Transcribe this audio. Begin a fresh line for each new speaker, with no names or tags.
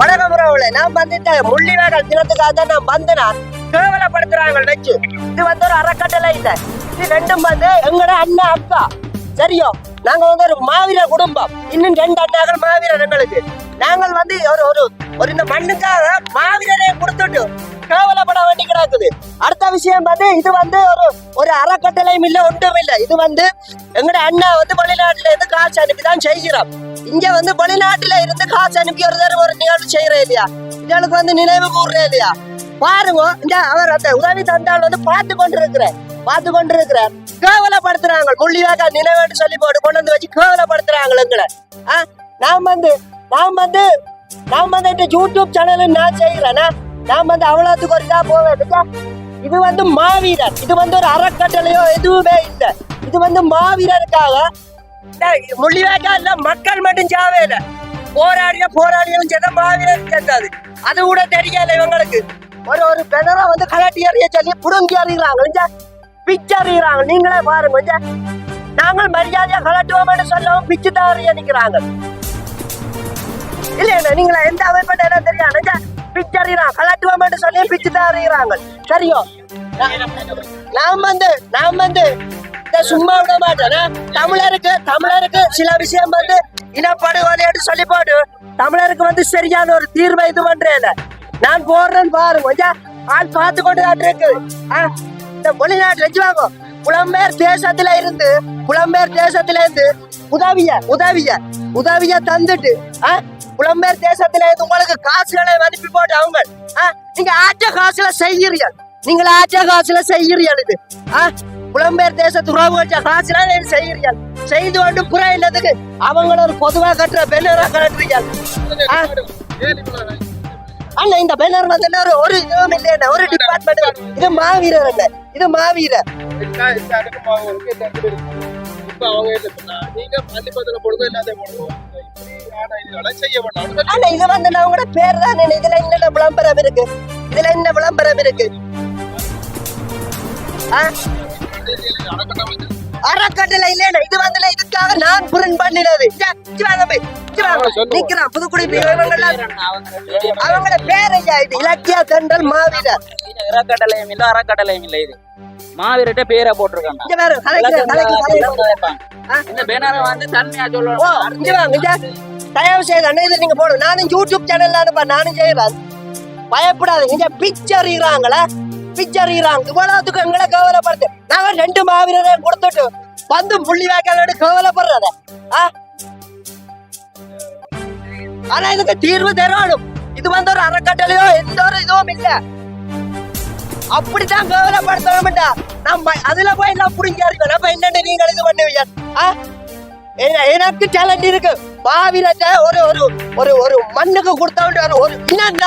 வணக்கம் உறவுகளே நான் வந்துட்டேன் முள்ளிவாய்க்கால் தினத்துக்காக தான் நான் வந்தேன் கேவலப்படுத்துறாங்க நச்சு இது வந்து ஒரு அறக்கட்டளை இல்லை. இது ரெண்டும் வந்து எங்கட அண்ணா அக்கா. சரியோ? நாங்க வந்து ஒரு மாவீர குடும்பம். இன்னும் ரெண்டு அண்ணாக்கள் மாவீரர் எங்களுக்கு. நாங்கள் வந்து ஒரு ஒரு ஒரு இந்த மண்ணுக்காக மாவீரரை கொடுத்துட்டு கேவலப்பட வேண்டி கிடக்குது விஷயம் வந்து இது வந்து ஒரு ஒரு அறக்கட்டளையும் இல்லை ஒன்றும் இல்லை. இது வந்து எங்கட அண்ணா வந்து வெளிநாட்டுல இருந்து காசு அனுப்பி தான் செய்கிறோம் இங்க வந்து வெளிநாட்டுல இருந்து காசு அனுப்பி ஒரு தடவை ஒரு நிகழ்வு செய்யறேன் இல்லையா? இதுகளுக்கு வந்து நினைவு கூறுறேன் இல்லையா? பாருங்க இந்த அவர் அந்த உதவி தந்தாள் வந்து பார்த்து கொண்டிருக்கிறேன் பார்த்து கொண்டிருக்கிறார். கேவலப்படுத்துறாங்க. முள்ளிவாக்கா நினைவுன்னு சொல்லி போட்டு கொண்டு வந்து வச்சு கேவலப்படுத்துறாங்க எங்களை. ஆ, நான் வந்து நான் வந்து நான் வந்து யூடியூப் சேனல் நான் செய்கிறேன்னா நான் வந்து அவ்வளோத்துக்கு ஒரு இதாக போவேன். இது வந்து மாவீரர். இது வந்து ஒரு அறக்கட்டளையோ எதுவுமே இல்லை. இது வந்து மாவீரருக்காக. முள்ளிவாக்கா இல்ல மக்கள் மட்டும் சாவே இல்ல போராடிய போராடியும் சேர்ந்த மாவீரர் சேர்ந்தாது அது. கூட தெரியல இவங்களுக்கு. ஒரு ஒரு பெணரா வந்து கலாட்டி அறிய சொல்லி புடுங்கி அறிகிறாங்க. பிச்சு அறிகிறாங்க. நீங்களே பாருங்க நாங்கள் மரியாதையா கலட்டுவோம்னு சொல்லவும் பிச்சு தான் அறிய நிக்கிறாங்க இல்ல நீங்களா? எந்த அமைப்பு தெரியாது கட்டுவோம் என்று சொல்லி பிச்சு தான் அறிகிறாங்க. சரியோ? நாம் வந்து நாம் வந்து இதை சும்மா விட மாட்டேன் தமிழருக்கு தமிழருக்கு சில விஷயம் வந்து இனப்படுகொலைன்னு சொல்லி போட்டு தமிழருக்கு வந்து சரியான ஒரு தீர்வை இது பண்றேன் நான் போடுறேன்னு பாருங்க கொஞ்சம் ஆள் பார்த்து கொண்டு தான் இருக்கு. இந்த இந்த வெளிநாட்டு வச்சுவாங்க புலம்பெயர் தேசத்துல இருந்து புலம்பெயர் தேசத்துல இருந்து உதவிய உதவிய உதவிய தந்துட்டு ஆஹ் புலம்பெயர் தேசத்துல உங்களுக்கு காசுகளை அனுப்பி போட்டு அவங்க நீங்க ஆற்ற காசுல செய்யறீர்கள் நீங்கள் ஆற்ற காசுல செய்யறீர்கள் இது. புலம்பெயர் தேசத்து உறவுகள் காசுல செய்யறீர்கள் செய்து கொண்டு புற இல்லதுக்கு அவங்கள ஒரு பொதுவா கட்டுற பெண்ணரா கட்டுறீர்கள். ஆ, அண்ணா இந்த பேனர் வந்து ஒரு ஒரு இதுவும் இல்லையா ஒரு டிபார்ட்மெண்ட் இது மாவீரர் அண்ணா இது மாவீரர்.
இப்ப அவங்க என்ன பண்ணா, நீங்க பள்ளிப்பத்துல போடுங்க, எல்லாத்தையும் ஆனா
அண்ணா இது வந்து நான் உங்களோட பேர் தான் இதுல என்ன விளம்பரம் இருக்கு. இதுல என்ன விளம்பரம் இருக்கு. அறக்கட்டளை இல்லையா இது வந்து இதுக்காக நான் புரன் பண்ணினது. நிக்கிறான் புதுக்குடி இவங்கெல்லாம் அவங்களோட பேர் ஐயா இது இலக்கிய தென்றல் மாவீரர்.
இறக்கட்டளையும் இல்ல அறக்கட்டளையும் இல்ல இது மாவீரட்ட பேரை போட்டிருக்காங்க? இந்த பேனரை வந்து தன்மையா சொல்லணும்.
தயவு செய்து நீங்க போடுங்க. நானும் யூடியூப் சேனல்ல அனுப்ப நானும் செய்யறேன் பயப்படாதீங்க. இங்க பிக்சர் ஈராங்களா பிக்சர் ஈராங்க இவ்வளவுக்கு எங்களை கவலைப்படுத்து. நாங்க ரெண்டு மாவீரரை கொடுத்துட்டு வந்து புள்ளி வாய்க்காலோட கவலைப்படுறத? ஆனா இதுக்கு தீர்வு தரணும் இது வந்து ஒரு அறக்கட்டளையோ எந்த ஒரு இதுவும் இல்ல. அப்படித்தான் கவலைப்படுத்தணும்டா நம்ம அதுல போய் நான் புரிஞ்சாருக்கோம் நம்ம என்னன்னு நீங்கள் இது பண்ணுவீங்க? எனக்கு டேலண்ட் இருக்கு. பாவில ஒரு ஒரு ஒரு ஒரு மண்ணுக்கு கொடுத்தவன் ஒரு இன்னும்